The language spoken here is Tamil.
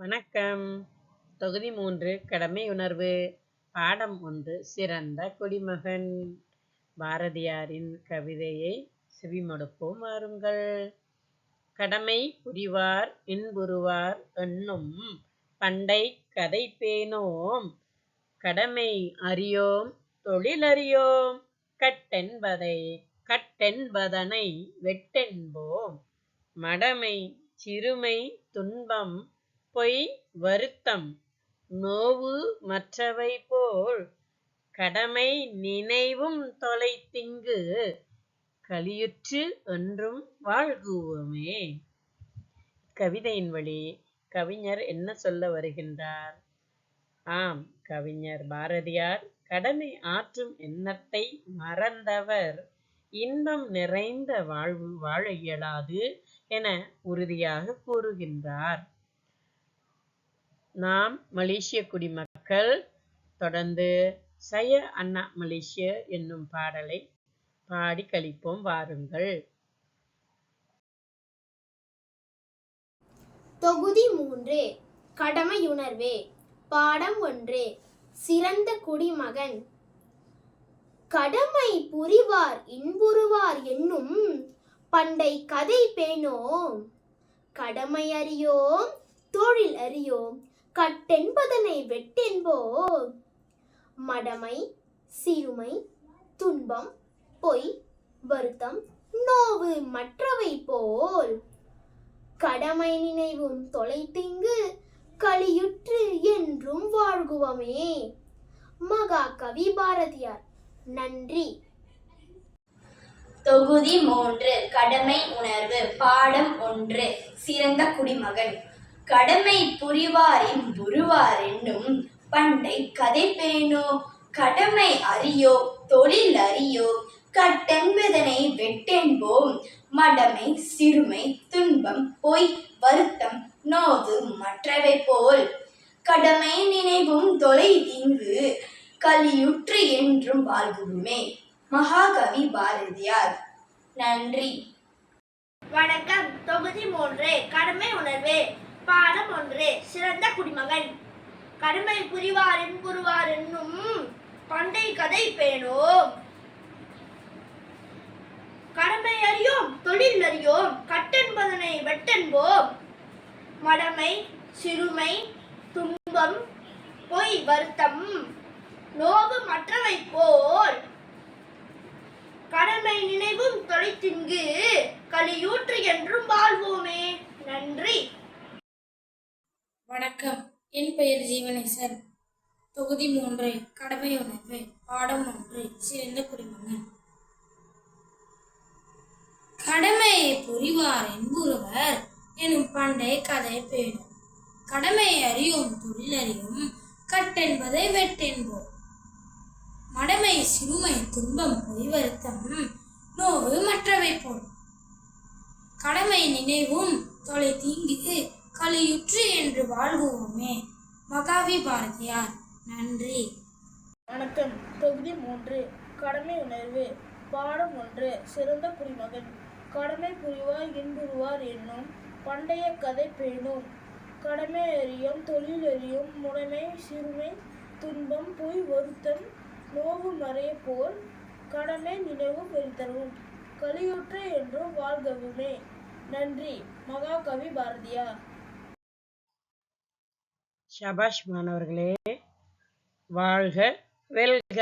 வணக்கம். தொகுதி மூன்று கடமை உணர்வு. பாடம் ஒன்று சிறந்த குடிமகன். பாரதியாரின் கவிதையை செவிமடுப்போம் வாருங்கள். கடமை புரிவார் இன்புறுவார் என்னும் பண்டை கதை பேணோம். கடமை அறியோம் தொழிலறியோம் கட்டென்பதை கட்டென்பதனை வெட்டென்போம். மடமை சிறுமை துன்பம் பொய் வருத்தம். நோவு மற்றவை போல் கடமை நினைவும் தொலைத்திங்கு கலியுற்று என்றும் வாழ்குவோமே. கவிதையின் வழி கவிஞர் என்ன சொல்ல வருகின்றார்? ஆம் கவிஞர் பாரதியார் கடமை ஆற்றும் எண்ணத்தை மறந்தவர். இன்பம் நிறைந்த வாழ்வு வாழ இயலாது என உறுதியாக கூறுகின்றார். நாம் மலேசிய குடிமக்கள் தொடர்ந்து சய அண்ணா மலேசிய என்னும் பாடலை பாடி கழிப்போம் வாருங்கள். தொகுதி மூன்று கடமையுணர்வே. பாடம் ஒன்று சிறந்த குடிமகன். கடமை புரிவார் இன்புறுவார் என்னும் பண்டை கதை பேணோம். கடமை அறியோம் தொழில் அறியோம். கட்டென்பதனை வெட்டென்போ மடமை சிறுமை துன்பம் பொய் வருத்தம் நோவு மற்றவை போல். கடமை நினைவும் தொலைத்திங்கு கலியுற்று என்றும் வாழ்குவமே. மகாகவி பாரதியார் நன்றி. தொகுதி மூன்று கடமை உணர்வு. பாடம் ஒன்று சிறந்த குடிமகன். கடமை புரிவாரின் புரிவார் என்னும் பண்டை கதை பேணோ கடமை அறியோ? தொழில் அறியோ? கட்டென்பதனை வெட்டென்போம். மடமை சிறுமை துன்பம் பொய் வருத்தம் நோவு மற்றவை போல். கடமை நினைவும் தொலை தீங்கு கலியுற்று என்றும் வாழ்குமே மகாகவி பாரதியார். நன்றி. வணக்கம். தொகுதி மூன்று கடமை உணர்வு. பாடம் ஒன்று சிறந்த குடிமகன். கடமை புரிவார் இன்புறுவார் என்னும் பண்டை கதை பேணோம். கடமை அறியோம் தொழில் அறியோம் கட்டென்பதனை வெட்டென்போம். மடமை சிறுமை துன்பம் பொய் வருத்தம் நோவு மற்றவை போல். கடமை நினைவும் தொலைத்திங்கு கலியூற்று என்றும் வாழ் நன்றி வணக்கம். என் பெயர் ஜீவனேசன் தொகுதி மூன்று கடமை உணர்வு. பாடம் ஒன்று சிறந்த குடிமகன் கடமையை புரிவார் என்புருவர் எனும் பண்டை கதை பேணும். கடமை அறியும் தொழிலறியும் கட்டென்பதை வெட்டென்போம். மடமை சிறுமை துன்பம் பொய் வருத்தம் நோவு மற்றவை போல். கடமை நினைவும் தொலை தீங்கு கலியுற்று என்று வாழ்வோமே. மகாவி பாரதியார் நன்றி. வணக்கம். தொகுதி மூன்று. கடமை உணர்வு. பாடம் ஒன்று. சிறந்த குடிமகன் கடமை புரிவார் இன்புறுவார் என்னும் பண்டைய கதை பேணும். கடமை அறியும் தொழில் அறியும் முறைமை சிறுமை துன்பம் பொய் வருத்தம் நோவு மறைய போல் கடமை நினைவு பெரிதரும் கலியுற்ற என்றும் வாழ்கவுமே. நன்றி. மகாகவி பாரதியார். ஷபாஷ் மாணவர்களே வாழ்க வெல்க.